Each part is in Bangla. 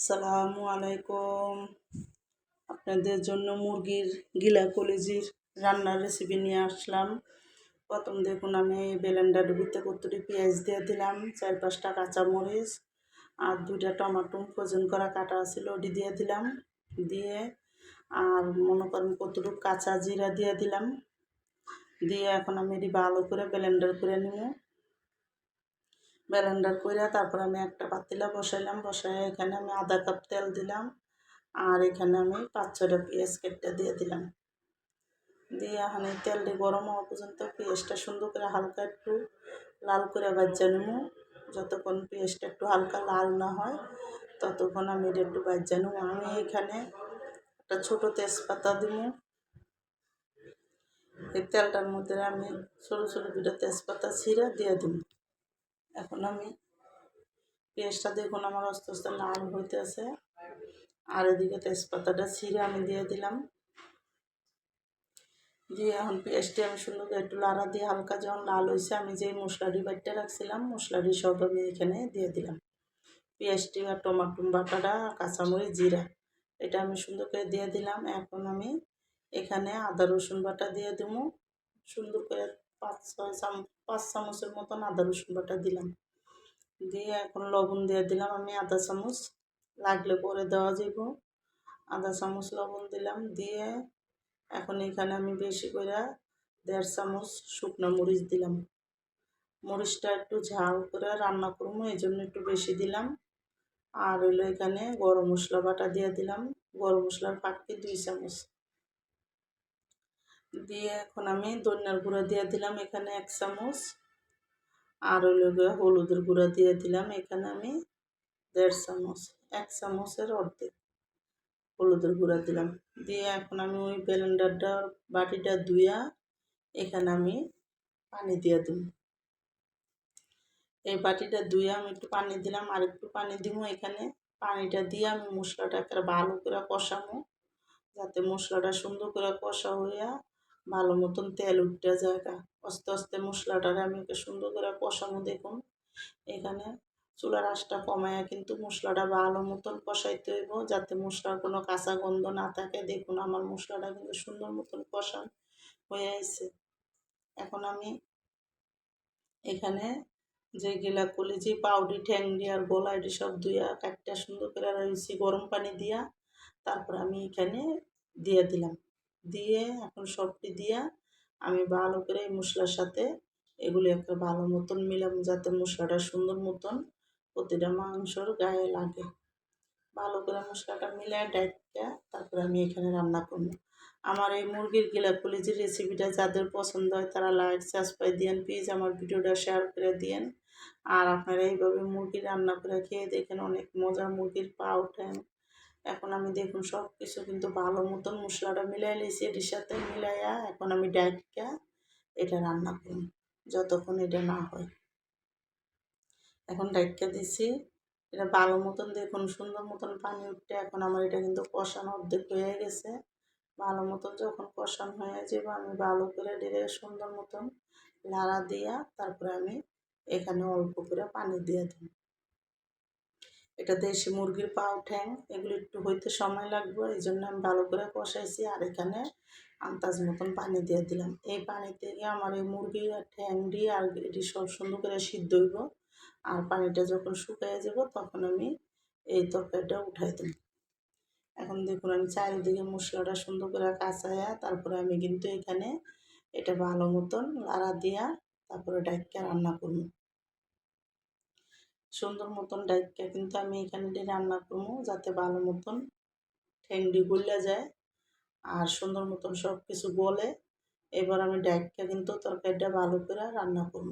আসসালামু আলাইকুম। আপনাদের জন্য মুরগির গিলা কলিজির রান্নার রেসিপি নিয়ে আসলাম। প্রথম দেখুন, আমি বেলেন্ডার ডুবিতে কতটি পেঁয়াজ দিয়ে দিলাম, চার পাঁচটা কাঁচামরিচ আর দুইটা টমাটো ফ্রোজেন করা কাটা ছিল ওটি দিয়ে দিলাম। দিয়ে আর মনে করেন কতটুকু কাঁচা জিরা দিয়ে দিলাম। দিয়ে এখন আমি এটি ভালো করে ব্লেন্ডার করে নিব। ব্লেন্ডার করে তারপর আমি একটা পাতিলা বসাইলাম বসাই এখানে আমি আধা কাপ তেল দিলাম আর এখানে আমি পাঁচ ছটা পেঁয়াজ কেটে দিয়ে দিলাম। দিয়ে এখানে তেলটি গরম হওয়া পর্যন্ত পেঁয়াজটা সুন্দর করে হালকা একটু লাল করে বাজ্যা নেব। যতক্ষণ পেঁয়াজটা একটু হালকা লাল না হয়, ততক্ষণ আমি এটা একটু বাজ্যা নেব। আমি এখানে একটা ছোটো তেজপাতা দিব। এই তেলটার মধ্যে আমি ছোটো ছোটো দুটো তেজপাতা ছিঁড়ে দিয়ে দিব। এখন আমি পেঁয়াজটা দেখুন, আমার আস্তে আস্তে লাল হইতেছে আর এদিকে তেজপাতাটা ছিঁড়ে আমি দিয়ে দিলাম। দিয়ে এখন পেঁয়াজটি আমি সুন্দর করে একটু লাড়া দিয়ে হালকা যখন লাল হয়েছে আমি যেই মশলাটি বাটতে রাখছিলাম মশলাটি সব আমি এখানে দিয়ে দিলাম। পেঁয়াজটি আর টমাটো বাটাটা, কাঁচামরিচ, জিরা, এটা আমি সুন্দর করে দিয়ে দিলাম। এখন আমি এখানে আদা রসুন বাটা দিয়ে দেবো। সুন্দর করে পাঁচ ছয় চাম, পাঁচ চামচের মতন আদা রসুন বাটা দিলাম। দিয়ে এখন লবণ দিয়ে দিলাম আমি আধা চামচ। লাগলে পরে দেওয়া যাব আধা চামচ লবণ দিলাম। দিয়ে এখন এখানে আমি বেশি করে দেড় চামচ শুকনো মরিচ দিলাম। মরিচটা একটু ঝাল করে রান্না করব এই জন্য একটু বেশি দিলাম। আর হইল এখানে গরম মশলা বাটা দিয়ে দিলাম। গরম মশলার পাটকে দুই চামচ। দিয়ে এখন আমি ধনিয়ার গুঁড়া দিয়ে দিলাম এখানে এক চামচ। আর হইল হলুদের গুঁড়া দিয়ে দিলাম এখানে আমি দেড় চামচ, এক চামচের অর্ধেক হলুদের গুঁড়া দিলাম। দিয়ে এখন আমি ওই ব্লেন্ডারটা বাটিটা ধুইয়া এখানে আমি পানি দিয়ে দিই এই বাটিটা ধুয়ে আমি একটু পানি দিলাম, আর একটু পানি দিব এখানে। পানিটা দিয়ে আমি মশলাটা একটা ভালো করে কষাবো যাতে মশলাটা সুন্দর করে কষা হইয়া ভালো মতন তেল উঠতে জায়গা। আস্তে আস্তে মশলাটার আমি ওকে সুন্দর করে কষানো দেখুন। এখানে চুলার আঁচটা কমায়া কিন্তু মশলাটা ভালো মতন কষাইতে হইব, যাতে মশলার কোনো কাঁচা গন্ধ না থাকে। দেখুন, আমার মশলাটা কিন্তু সুন্দর মতন কষান হয়ে আছে এখন আমি এখানে যে গেলা কলেজি পাউডি ঠ্যাংডি আর গলা এটি সব ধুইয়া কাটটা সুন্দর করে রয়েছি, গরম পানি দিয়া, তারপর আমি এখানে দিয়ে দিলাম। দিয়ে, এখন সবটি দিয়া আমি ভালো করে মশলার সাথে এগুলি একটা ভালো মতন মিলাম যাতে মশলাটা সুন্দর মতন প্রতিটা মাংসর গায়ে লাগে। ভালো করে মশলাটা মিলাই ডাইটটা তারপরে আমি এখানে রান্না করব। আমার এই মুরগির গিলা কলিজির রেসিপিটা যাদের পছন্দ হয় তারা লাইক সাবস্ক্রাইব দিয়েন প্লিজ আমার ভিডিওটা শেয়ার করে দিয়েন। আর আপনারা এইভাবে মুরগি রান্না করে খেয়ে দেখেন অনেক মজার মুরগির পা ওঠেন এখন আমি দেখুন সব কিছু কিন্তু ভালো মতন মশলাটা মিলাই লিছি এটির সাথে মিলাইয়া এখন আমি ডাইটটা এটা রান্না করি যতক্ষণ এটা না হয়। এখন ডাইটটা দিছি, এটা ভালো মতন দেখুন, সুন্দর মতন পানি উঠতে এখন আমার এটা কিন্তু কষানো অর্ধেক হয়ে গেছে। ভালো মতন যখন কষানো হয়ে যাব, আমি ভালো করে দিয়ে সুন্দর মতন লাড়া দিয়া তারপরে আমি এখানে অল্প করে পানি দিয়ে দিই এটা দেশি মুরগির পাও ঠ্যাং, এগুলো একটু হইতে সময় লাগবে এই জন্য আমি ভালো করে কষাইছি আর এখানে আন্দাজ মতন পানি দিয়ে দিলাম। এই পানি থেকে আমার এই মুরগি আর ঠ্যাং দিয়ে আর এটি সব সুন্দর করে সিদ্ধ হইব। আর পানিটা যখন শুকিয়ে যাব, তখন আমি এই তরকারিটা উঠাই দিই এখন দেখুন, আমি চারিদিকে মশলাটা সুন্দর করে কাঁচাইয়া তারপরে আমি কিন্তু এখানে এটা ভালো মতন লাড়া দিয়া তারপরে ডাইকা রান্না করব। সুন্দর মতন ডাইকা কিন্তু আমি এখানে রান্না করব, যাতে ভালো মতন ঠেংডি গলে যায় আর সুন্দর মতন সব কিছু বলে এবার আমি ডাইকা কিন্তু তরকারিটা ভালো করে রান্না করব।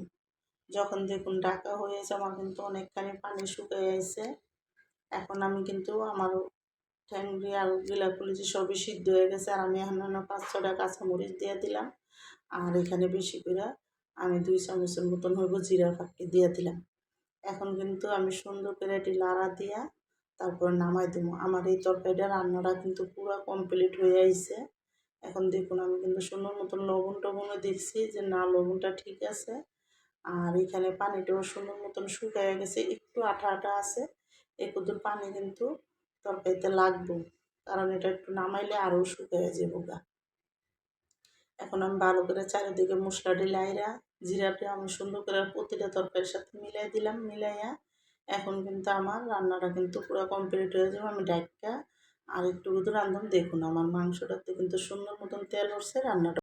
যখন দেখুন ডাকা হয়েছে আমার কিন্তু অনেকখানি পানি শুকিয়ে আছে এখন আমি কিন্তু আমার ঠ্যাংরি আর গিলাপুলিজি সবই সিদ্ধ হয়ে গেছে, আর আমি এখন পাঁচ ছটা কাঁচামরিচ দিয়ে দিলাম। আর এখানে বেশি করে আমি দুই চামচের মতন হইব জিরা ফাঁকি দিয়ে দিলাম। এখন কিন্তু আমি সুন্দর করে এটি লাড়া দিয়া তারপর নামাই দেবো আমার এই তরকারিটা রান্নাটা কিন্তু পুরো কমপ্লিট হয়ে আইছে। এখন দেখুন আমি কিন্তু সুন্দর মতন লবণ টবণও দেখছি যে না, লবণটা ঠিক আছে। আর এখানে পানিটাও সুন্দর মতন শুকিয়ে গেছে, একটু আঠা আঠা আছে। এই কুদুর পানি কিন্তু তরকারিতে লাগবো। কারণ এটা একটু নামাইলে আরও শুকিয়ে যাব গা। এখন আমি ভালো করে চারিদিকে মশলাটি লাইরা জিরাটা আমি সুন্দর করে প্রতিটা তরকারির সাথে মিলাই দিলাম, মিলাইয়া এখন কিন্তু আমার রান্নাটা কিন্তু পুরো কমপ্লিট হয়ে যাবে। আমি ডাইটটা আর একটু রান্ধলাম দেখুন, আমার মাংসটাতে কিন্তু সুন্দর মতন তেল উঠছে, রান্নাটা